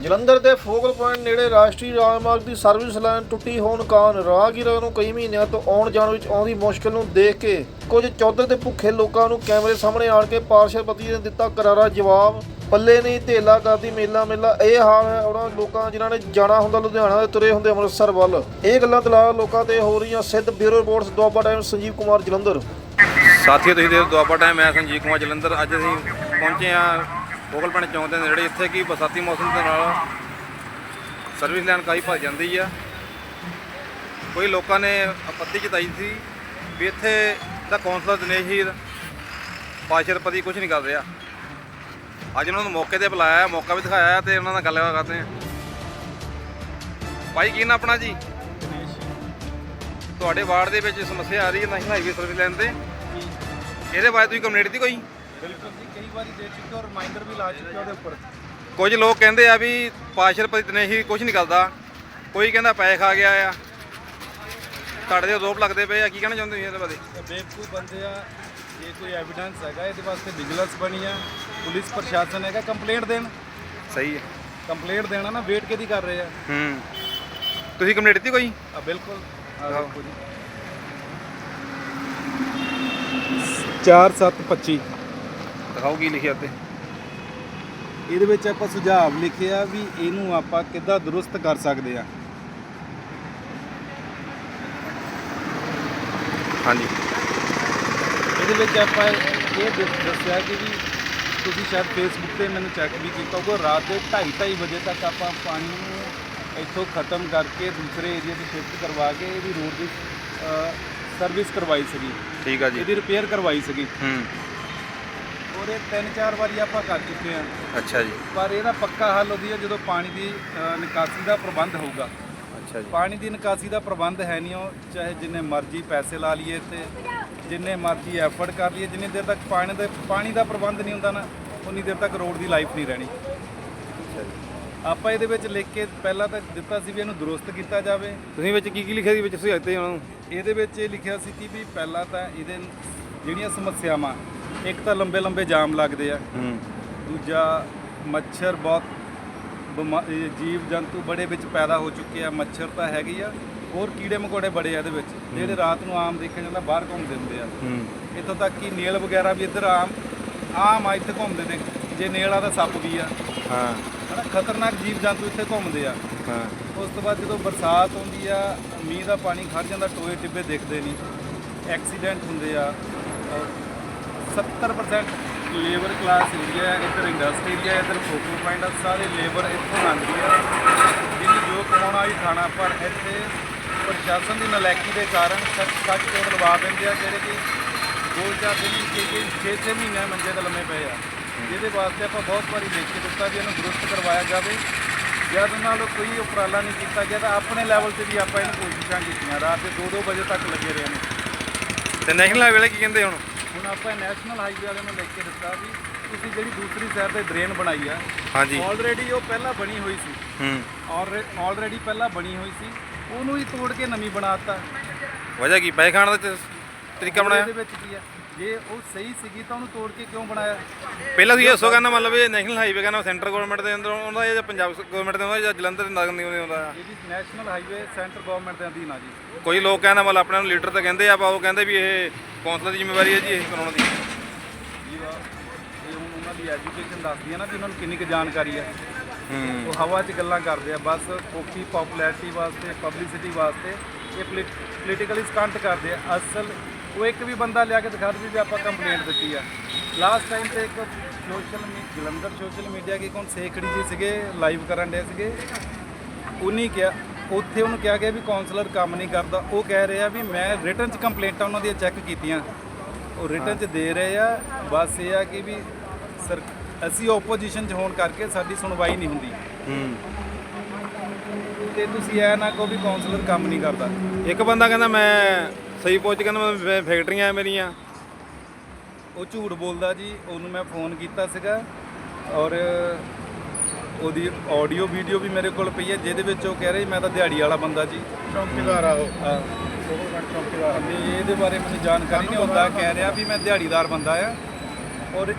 ਜਲੰਧਰ ਦੇ focal point ਨੇੜੇ ਰਾਸ਼ਟਰੀ ਰਾਜਮਾਰਗ ਦੀ ਸਰਵਿਸ ਲਾਈਨ ਟੁੱਟੀ ਹੋਣ ਕਾਰਨ ਰਾਹਗੀਰਾਂ ਨੂੰ ਕਈ ਮਹੀਨਿਆਂ ਤੋਂ ਆਉਣ ਜਾਣ ਵਿੱਚ ਆਉਂਦੀ ਮੁਸ਼ਕਲ ਨੂੰ ਦੇਖ ਕੇ ਕੁਝ ਚੌਧਰ ਦੇ ਭੁੱਖੇ ਲੋਕਾਂ ਨੂੰ ਕੈਮਰੇ ਸਾਹਮਣੇ ਆਣ ਕੇ ਪਾਰਸ਼ਲਪਤੀ ਨੇ ਦਿੱਤਾ ਕਰਾਰਾ ਜਵਾਬ। ਪੱਲੇ ਨਹੀਂ, ਧੇਲਾ ਕਰਦੀ, ਮੇਲਾ ਮੇਲਾ। ਇਹ ਹਾਲ ਹੈ ਉਹਨਾਂ ਲੋਕਾਂ ਜਿਨ੍ਹਾਂ ਨੇ ਜਾਣਾ ਹੁੰਦਾ ਲੁਧਿਆਣਾ ਦੇ ਤੁਰੇ ਹੁੰਦੇ ਅੰਮ੍ਰਿਤਸਰ ਵੱਲ। ਇਹ ਗੱਲਾਂ ਦਲਾਲ ਲੋਕਾਂ ਤੇ ਹੋ ਰਹੀਆਂ ਸਿੱਧ bureau reports, Doaba time Sanjeev Kumar Jalandhar. ਸਾਥੀਓ, ਤੁਸੀਂ ਦੇ ਦੁਆਬਾ ਟਾਈਮ, ਮੈਂ ਸੰਜੀਵ ਕੁਮਾਰ ਜਲੰਧਰ। ਅੱਜ ਅਸੀਂ ਪਹੁੰਚੇ ਆ ਗੋਗਲ ਪਿੰਡ ਚੌਂਕ ਦੇ ਨੇੜੇ ਇੱਥੇ ਕੀ ਬਰਸਾਤੀ ਮੌਸਮ ਦੇ ਨਾਲ ਸਰਵਿਸ ਲਾਈਨ ਕਾਫੀ ਭਰ ਜਾਂਦੀ ਆ। ਕੋਈ ਲੋਕਾਂ ਨੇ ਆਪੱਤੀ ਜਤਾਈ ਸੀ ਵੀ ਇੱਥੇ ਦਾ ਕੌਂਸਲਰ ਦਿਨੇਸ਼ ਹੀਰ ਪਾਸ਼ਰਪਤੀ ਕੁਝ ਨਹੀਂ ਕਰ ਰਿਹਾ। ਅੱਜ ਉਹਨਾਂ ਨੂੰ ਮੌਕੇ ਤੇ ਬੁਲਾਇਆ ਮੌਕਾ ਵੀ ਦਿਖਾਇਆ ਤੇ ਉਹਨਾਂ ਨਾਲ ਗੱਲ ਕਰਦੇ ਆ। ਭਾਈ ਕੀ ਨਾ ਆਪਣਾ ਜੀ? ਤੁਹਾਡੇ ਵਾਰਡ ਦੇ ਵਿੱਚ ਸਮੱਸਿਆ ਆ ਰਹੀ ਹੈ ਨੈਸ਼ਨਲ ਹਾਈਵੇ ਸਰਵਿਸ ਲਾਈਨ ਤੇ। ਇਹਦੇ ਬਾਰੇ ਤੁਸੀਂ ਕੰਪਲੇਂਟ ਦੀ ਕੋਈ? ਬਿਲਕੁਲ ਜੀ ਕਈ ਵਾਰੀ ਦੇ ਚੁੱਕੇ ਔਰ ਰਿਮਾਈਂਡਰ ਵੀ ਲਾ ਚੁੱਕੇ ਉਹਦੇ ਉੱਪਰ। ਕੁਝ ਲੋਕ ਕਹਿੰਦੇ ਆ ਵੀ ਪਾਸ਼ਰਪਤੀ ਨੇ ਹੀ ਕੁਝ ਨਹੀਂ ਕਰਦਾ। ਕੋਈ ਕਹਿੰਦਾ ਪੈਸੇ ਖਾ ਗਿਆ ਆ ਤੁਹਾਡੇ ਦੇ ਆਰੋਪ ਲੱਗਦੇ ਪਏ ਆ ਕੀ ਕਹਿਣਾ ਚਾਹੁੰਦੇ ਹੋ ਇਹਦੇ ਬਾਰੇ? ਬੇਵਕੂਫ ਬੰਦੇ ਆ ਇਹ ਕੋਈ ਐਵੀਡੈਂਸ ਹੈਗਾ ਇਹਦੇ ਵਾਸਤੇ ਵਿਜੀਲੈਂਸ ਬਣੀ ਆ। ਪੁਲਿਸ ਪ੍ਰਸ਼ਾਸਨ ਹੈਗਾ ਕੰਪਲੇਂਟ ਦੇਣ। ਸਹੀ ਹੈ। ਕੰਪਲੇਂਟ ਦੇਣਾ ਨਾ ਵੇਟ ਕਿਹਦੀ ਕਰ ਰਹੇ ਆ। ਹੂੰ। ਤੁਸੀਂ ਕੰਪਲੇਂਟ ਦਿੱਤੀ ਕੋਈ? ਆ ਬਿਲਕੁਲ। ਆਹੋ। 4725 ਦਿਖਾਓ ਕੀ ਲਿਖਿਆ ਤੇ ਇਹਦੇ ਵਿੱਚ ਆਪਾਂ ਸੁਝਾਅ ਲਿਖਿਆ ਵੀ ਇਹਨੂੰ ਆਪਾਂ ਕਿੱਦਾਂ ਦਰੁਸਤ ਕਰ ਸਕਦੇ ਆ। ਹਾਂਜੀ। ਇਹਦੇ ਵਿੱਚ ਆਪਾਂ ਇਹ ਦੱਸ- ਦੱਸਿਆ ਕਿ ਵੀ ਤੁਸੀਂ ਸ਼ਾਇਦ ਫੇਸਬੁੱਕ ਤੇ ਮੈਨੂੰ ਚੈੱਕ ਵੀ ਕੀਤਾ ਹੋਊਗਾ ਰਾਤ ਦੇ 2:30 ਵਜੇ ਤੱਕ ਆਪਾਂ ਪਾਣੀ ਨੂੰ ਇੱਥੋਂ ਖਤਮ ਕਰਕੇ ਦੂਸਰੇ ਏਰੀਆ 'ਚ ਸ਼ਿਫਟ ਕਰਵਾ ਕੇ ਇਹਦੀ ਰੋਡ ਦੀ ਸਰਵਿਸ ਕਰਵਾਈ ਸੀਗੀ। ਠੀਕ ਆ ਜੀ। ਇਹਦੀ ਰਿਪੇਅਰ ਕਰਵਾਈ ਸੀਗੀ। ਹੂੰ। ਔਰ ਇਹ ਤਿੰਨ ਚਾਰ ਵਾਰੀ ਆਪਾਂ ਕਰ ਚੁੱਕੇ ਹਾਂ। ਅੱਛਾ ਜੀ। ਪਰ ਇਹਦਾ ਪੱਕਾ ਹੱਲ ਉਹਦੀ ਹੈ ਜਦੋਂ ਪਾਣੀ ਦੀ ਅ, ਨਿਕਾਸੀ ਦਾ ਪ੍ਰਬੰਧ ਹੋਊਗਾ। ਅੱਛਾ ਜੀ। ਪਾਣੀ ਦੀ ਨਿਕਾਸੀ ਦਾ ਪ੍ਰਬੰਧ ਹੈ ਨਹੀਂ ਉਹ ਚਾਹੇ ਜਿੰਨੇ ਮਰਜ਼ੀ ਪੈਸੇ ਲਾ ਲਈਏ ਤੇ ਜਿੰਨੇ ਮਰਜ਼ੀ ਐਫਰਟ ਕਰ ਲਈਏ ਜਿੰਨੀ ਦੇਰ ਤੱਕ ਪਾਣੀ ਦੇ ਪਾਣੀ ਦਾ ਪ੍ਰਬੰਧ ਨਹੀਂ ਹੁੰਦਾ ਨਾ ਉਨੀ ਦੇਰ ਤੱਕ ਰੋਡ ਦੀ ਲਾਈਫ ਨਹੀਂ ਰਹਿਣੀ। ਅੱਛਾ ਜੀ। ਆਪਾਂ ਇਹਦੇ ਵਿੱਚ ਲਿਖ ਕੇ ਪਹਿਲਾਂ ਤਾਂ ਦਿੱਤਾ ਸੀ ਵੀ ਇਹਨੂੰ ਦਰੁਸਤ ਕੀਤਾ ਜਾਵੇ। ਤੁਸੀਂ ਵਿੱਚ ਕੀ ਕੀ ਲਿਖਿਆ ਸੀ ਵਿੱਚ ਤੁਸੀਂ ਦਿੱਤੇ ਉਹਨਾਂ ਨੂੰ ਇਹਦੇ ਵਿੱਚ ਇਹ ਲਿਖਿਆ ਸੀ ਕਿ ਵੀ ਪਹਿਲਾਂ ਤਾਂ ਇਹਦੇ ਜਿਹੜੀਆਂ ਸਮੱਸਿਆਵਾਂ ਇੱਕ ਤਾਂ ਲੰਬੇ ਲੰਬੇ ਜਾਮ ਲੱਗਦੇ ਆ। ਹੂੰ। ਦੂਜਾ ਮੱਛਰ ਬਹੁਤ ਬਿਮਾ- ਇਹ ਜੀਵ ਜੰਤੂ ਬੜੇ ਵਿੱਚ ਪੈਦਾ ਹੋ ਚੁੱਕੇ ਆ। ਮੱਛਰ ਤਾਂ ਹੈਗੇ ਆ ਹੋਰ ਕੀੜੇ ਮਕੌੜੇ ਬੜੇ ਆ ਇਹਦੇ ਵਿੱਚ। ਜਿਹੜੇ ਰਾਤ ਨੂੰ ਆਮ ਦੇਖਿਆ ਜਾਂਦਾ ਬਾਹਰ ਘੁੰਮਦੇ ਹੁੰਦੇ ਆ। ਹੂੰ। ਇੱਥੋਂ ਤੱਕ ਕਿ ਨੇਲ ਵਗੈਰਾ ਵੀ ਇੱਧਰ ਆਮ ਆਮ ਆ ਇੱਥੇ ਘੁੰਮਦੇ ਨੇ। ਜੇ ਨੇਲ ਆ ਤਾਂ ਸੱਪ ਵੀ ਆ। ਹਾਂ। ਹਨਾ ਖਤਰਨਾਕ ਜੀਵ ਜੰਤੂ ਇੱਥੇ ਘੁੰਮਦੇ ਆ। ਹਾਂ। ਉਸ ਤੋਂ ਬਾਅਦ ਜਦੋਂ ਬਰਸਾਤ ਹੁੰਦੀ ਆ ਮੀਂਹ ਦਾ ਪਾਣੀ ਖੜ ਜਾਂਦਾ ਟੋਏ ਟਿੱਬੇ ਦਿਖਦੇ ਨਹੀਂ। ਐਕਸੀਡੈਂਟ ਹੁੰਦੇ ਆ। ਔਰ 70% ਲੇਬਰ ਕਲਾਸ ਏਰੀਆ ਹੈ, ਇੱਧਰ ਇੰਡਸਟਰੀ ਏਰੀਆ ਇੱਧਰ ਫੋਕਲ ਪੁਆਇੰਟ ਆ ਸਾਰੇ ਲੇਬਰ ਇੱਥੋਂ ਆਉਂਦੀ ਆ ਜਿਹਨੂੰ ਜੋ ਕਮਾਉਣਾ ਹੀ ਖਾਣਾ ਪਰ ਇੱਥੇ ਪ੍ਰਸ਼ਾਸਨ ਦੀ ਨਲੈਕੀ ਦੇ ਕਾਰਨ ਸੱਚ ਸੱਚ ਕੋਡ ਲਵਾ ਦਿੰਦੇ ਆ, ਜਿਹੜੇ ਕਿ ਦੋ ਚਾਰ ਦਿਨ ਕਿ ਕਿ 6-6 ਮਹੀਨੇ ਮੰਜੇ ਤੇ ਲੰਮੇ ਪਏ ਆ। ਜਿਹਦੇ ਵਾਸਤੇ ਆਪਾਂ ਬਹੁਤ ਵਾਰੀ ਲਿਖ ਕੇ ਦਿੱਤਾ ਵੀ ਇਹਨੂੰ ਦਰੁਸਤ ਕਰਵਾਇਆ ਜਾਵੇ। ਜਦ ਨਾਲ ਕੋਈ ਉਪਰਾਲਾ ਨਹੀਂ ਕੀਤਾ ਗਿਆ, ਤਾਂ ਆਪਣੇ ਲੈਵਲ ਤੇ ਵੀ ਆਪਾਂ ਇਹਨੂੰ ਕੋਸ਼ਿਸ਼ਾਂ ਕੀਤੀਆਂ। ਰਾਤ ਦੇ 2-2 ਵਜੇ ਤੱਕ ਲੱਗੇ ਰਹੇ ਨੇ। ਤੇ ਨੈਸ਼ਨਲ ਲੈਵਲ ਕੀ ਕਹਿੰਦੇ ਹੁਣ? ਹੁਣ ਆਪਾਂ ਨੈਸ਼ਨਲ ਹਾਈਵੇ ਵਾਲਿਆਂ ਨੂੰ ਲਿਖ ਕੇ ਦਿੱਤਾ ਵੀ ਤੁਸੀਂ ਜਿਹੜੀ ਦੂਸਰੀ ਸਾਈਡ ਤੇ ਡਰੇਨ ਬਣਾਈ ਆ ਹਾਂਜੀ। ਆਲਰੇਡੀ ਉਹ ਪਹਿਲਾਂ ਬਣੀ ਹੋਈ ਸੀ। ਹੂੰ। ਆਲਰੇਡੀ ਪਹਿਲਾਂ ਬਣੀ ਹੋਈ ਸੀ। ਉਹਨੂੰ ਹੀ ਤੋੜ ਕੇ ਨਵੀਂ ਬਣਾਤਾ ਵਜ੍ਹਾ ਕੀ? ਪੈਸੇ ਖਾਣ ਦਾ ਤੇ ਤਰੀਕਾ ਬਣਾਇਆ? ਇਹਦੇ ਵਿੱਚ ਕੀ ਆ? ਜੇ ਉਹ ਸਹੀ ਸੀਗੀ ਤਾਂ ਉਹਨੂੰ ਤੋੜ ਕੇ ਕਿਉਂ ਬਣਾਇਆ? ਪਹਿਲਾਂ ਤੁਸੀਂ ਦੱਸੋ ਕਹਿੰਦਾ ਮਤਲਬ ਇਹ ਨੈਸ਼ਨਲ ਹਾਈਵੇ ਕਹਿੰਦਾ ਸੈਂਟਰ ਗਵਰਨਮੈਂਟ ਦੇ ਅੰਦਰ ਆਉਂਦਾ ਜਾਂ ਪੰਜਾਬ ਗਵਰਨਮੈਂਟ ਦੇ ਆਉਂਦਾ ਜਾਂ ਜਲੰਧਰ ਦੇ ਨਗਰ ਨਿਗਮ ਦੇ ਆਉਂਦਾ? ਆ? ਇਹ ਵੀ ਨੈਸ਼ਨਲ ਹਾਈਵੇ ਸੈਂਟਰ ਗਵਰਨਮੈਂਟ ਦੇ ਅਧੀਨ ਆ ਜੀ। ਕੋਈ ਲੋਕ ਕਹਿੰਦਾ ਮਤਲਬ ਆਪਣੇ ਨੂੰ ਲੀਡਰ ਤਾਂ ਕਹਿੰਦੇ ਆ ਪਰ ਉਹ ਕਹਿੰਦੇ ਵੀ ਇਹ ਕੌਂਸਲਰ ਦੀ ਜ਼ਿੰਮੇਵਾਰੀ ਹੈ ਜੀ ਇਹ ਬਣਾਉਣ ਦੀ। ਜੀ ਵਾ ਇਹ ਹੁਣ ਉਹਨਾਂ ਦੀ ਐਜੂਕੇਸ਼ਨ ਦੱਸਦੀ ਹੈ ਨਾ ਵੀ ਉਹਨਾਂ ਨੂੰ ਕਿੰਨੀ ਕੁ ਜਾਣਕਾਰੀ ਹੈ। ਹੂੰ। ਉਹ ਹਵਾ 'ਚ ਗੱਲਾਂ ਕਰਦੇ ਆ ਬਸ ਕੋਕੀ ਪਪੂਲੈਰਿਟੀ ਵਾਸਤੇ ਪਬਲਿਸਿਟੀ ਵਾਸਤੇ ਇਹ ਪੋਲੀਟੀਕਲੀ ਸਟੰਟ ਕਰਦੇ ਆ। ਅਸਲ ਉਹ ਇੱਕ ਵੀ ਬੰਦਾ ਲਿਆ ਕੇ ਦਿਖਾ ਦੇ ਵੀ ਆਪਾਂ ਕੰਪਲੇਂਟ ਦਿੱਤੀ ਆ। ਲਾਸਟ ਟਾਈਮ ਤੇ ਇੱਕ ਸੋਸ਼ਲ ਜਲੰਧਰ ਸੋਸ਼ਲ ਮੀਡੀਆ ਕੀ ਕੋਣ ਸੇਖੜੀ ਜੀ ਸੀਗੇ ਲਾਈਵ ਕਰਨ ਦੇ ਸੀਗੇ। ਉਹਨੇ ਕਿਹਾ, ਉੱਥੇ ਉਹਨੂੰ ਕਿਹਾ ਗਿਆ ਵੀ ਕਾਉਂਸਲਰ ਕੰਮ ਨਹੀਂ ਕਰਦਾ। ਉਹ ਕਹਿ ਰਿਹਾ ਵੀ ਮੈਂ ਰਿਟਰਨ 'ਚ ਕੰਪਲੇਂਟਾਂ ਉਹਨਾਂ ਦੀਆਂ ਚੈੱਕ ਕੀਤੀਆਂ। ਉਹ ਰਿਟਰਨ 'ਚ ਦੇ ਰਹੇ ਆ। ਬਸ ਇਹ ਆ ਕਿ ਵੀ ਸਰ, ਅਸੀਂ ਆਪੋਜੀਸ਼ਨ 'ਚ ਹੋਣ ਕਰਕੇ ਸਾਡੀ ਸੁਣਵਾਈ ਨਹੀਂ ਹੁੰਦੀ। ਹੂੰ। ਤੇ ਤੁਸੀਂ ਐ ਨਾ ਕਹੋ ਵੀ ਕਾਉਂਸਲਰ ਕੰਮ ਨਹੀਂ ਕਰਦਾ। ਇੱਕ ਬੰਦਾ ਕਹਿੰਦਾ ਮੈਂ ਸਹੀ ਪਹੁੰਚ ਕਹਿੰਦਾ ਮੈਂ ਫੈਕਟਰੀਆਂ ਆ ਮੇਰੀਆਂ ਉਹ ਝੂਠ ਬੋਲਦਾ ਜੀ ਉਹਨੂੰ ਮੈਂ ਫੋਨ ਕੀਤਾ ਸੀਗਾ ਔਰ ਉਹਦੀ ਆਡੀਓ ਵੀਡੀਓ ਵੀ ਮੇਰੇ ਕੋਲ ਪਈ ਹੈ ਜਿਹਦੇ ਵਿੱਚ ਉਹ ਕਹਿ ਰਿਹਾ ਜੀ ਮੈਂ ਤਾਂ ਦਿਹਾੜੀ ਵਾਲਾ ਬੰਦਾ ਜੀ। ਚੌਂਕੀਦਾਰ ਆ ਉਹ। ਹਾਂ। ਨਹੀਂ ਇਹਦੇ ਬਾਰੇ ਮੈਨੂੰ ਜਾਣਕਾਰੀ ਨਹੀਂ ਹੁੰਦਾ ਕਹਿ ਰਿਹਾ ਵੀ ਮੈਂ ਦਿਹਾੜੀਦਾਰ ਬੰਦਾ ਆ। ਔਰ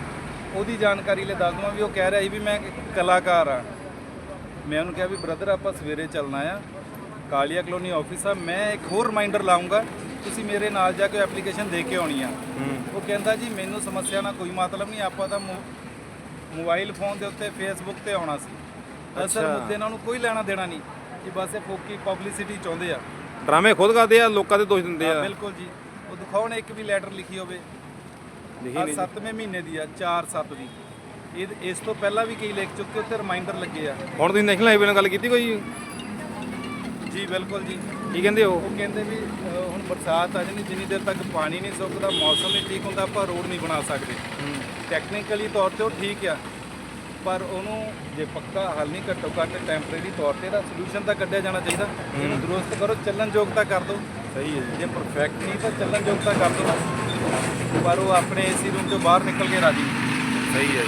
ਉਹਦੀ ਜਾਣਕਾਰੀ ਲਈ ਦੱਸ ਦਵਾਂ ਵੀ ਉਹ ਕਹਿ ਰਿਹਾ ਸੀ ਵੀ ਮੈਂ ਕਲਾਕਾਰ ਆ। ਮੈਂ ਉਹਨੂੰ ਕਿਹਾ ਵੀ ਬ੍ਰਦਰ ਆਪਾਂ ਸਵੇਰੇ ਚੱਲਣਾ ਆ। ਕਾਲੀਆ ਕਲੋਨੀ ਆਫਿਸ ਆ। ਮੈਂ ਇੱਕ ਹੋਰ ਰਿਮਾਈਂਡਰ ਲਾਉਂਗਾ। ਤੁਸੀਂ ਮੇਰੇ ਨਾਲ ਜਾ ਕੇ ਐਪਲੀਕੇਸ਼ਨ ਦੇ ਕੇ ਆਉਣੀ ਆ। ਉਹ ਕਹਿੰਦਾ ਜੀ ਮੈਨੂੰ ਸਮੱਸਿਆ ਨਾਲ ਕੋਈ ਮਤਲਬ ਨਹੀਂ। ਆਪਾਂ ਤਾਂ ਮੋਬਾਈਲ ਫੋਨ ਦੇ ਉੱਤੇ ਫੇਸਬੁੱਕ ਤੇ ਆਉਣਾ ਸੀ। ਅਸਲ। ਮੁੱਦੇ ਨਾਲ ਉਹਨੂੰ ਕੋਈ ਲੈਣਾ ਦੇਣਾ ਨਹੀਂ। ਕਿ ਬਸ ਇਹ ਫੋਕੀ ਪਬਲਿਸਿਟੀ ਚਾਹੁੰਦੇ ਆ। ਡਰਾਮੇ ਖੁਦ ਕਰਦੇ ਆ ਲੋਕਾਂ ਦੇ ਦੋਸ਼ ਦਿੰਦੇ ਆ। ਬਿਲਕੁਲ ਜੀ। ਉਹ ਦਿਖਾਉਣ ਇੱਕ ਵੀ ਲੈਟਰ ਲਿਖੀ ਹੋਵੇ। ਲਿਖੀ ਨਹੀਂ। 7ਵੇਂ ਮਹੀਨੇ ਦੀ ਆ 4-7 ਦੀ ਇਹ ਇਸ ਤੋਂ ਪਹਿਲਾਂ ਵੀ ਕਈ ਲਿਖ ਚੁੱਕੇ ਉੱਤੇ ਰਿਮਾਈਂਡਰ ਲੱਗੇ ਆ। ਹੁਣ ਤੁਸੀਂ ਨੈਸ਼ਨਲ ਹਾਈਵੇ ਨਾਲ ਗੱਲ ਕੀਤੀ ਕੋਈ? ਜੀ ਬਿਲਕੁਲ ਜੀ। ਕੀ ਕਹਿੰਦੇ ਹੋ? ਉਹ ਕਹਿੰਦੇ ਵੀ ਅ, ਹੁਣ ਬਰਸਾਤ ਆ ਜਾਣੀ ਜਿੰਨੀ ਦੇਰ ਤੱਕ ਪਾਣੀ ਨਹੀਂ ਸੁੱਕਦਾ ਮੌਸਮ ਨਹੀਂ ਠੀਕ ਹੁੰਦਾ ਆਪਾਂ ਰੋਡ ਨਹੀਂ ਬਣਾ ਸਕਦੇ। ਟੈਕਨੀਕਲੀ ਤੌਰ ਤੇ ਉਹ ਠੀਕ ਆ ਪਰ ਉਹਨੂੰ ਜੇ ਪੱਕਾ ਹੱਲ ਨਹੀਂ ਘੱਟੋ ਘੱਟ ਟੈਂਪਰੇਰੀ ਤੌਰ ਤੇ ਇਹਦਾ ਸੋਲੂਸ਼ਨ ਤਾਂ ਕੱਢਿਆ ਜਾਣਾ ਚਾਹੀਦਾ। ਇਹਨੂੰ ਦਰੁਸਤ ਕਰੋ ਚੱਲਣ ਯੋਗਤਾ ਕਰ ਦਿਓ ਸਹੀ ਹੈ ਜੇ। ਪਰਫੈਕਟ ਨਹੀਂ ਤਾਂ ਚੱਲਣ ਯੋਗਤਾ ਕਰ ਦਿਓ ਪਰ ਉਹ ਆਪਣੇ ਏਸੀ ਰੂਮ ਤੋਂ ਬਾਹਰ ਨਿਕਲ ਕੇ ਰਾਜੀ। ਸਹੀ ਹੈ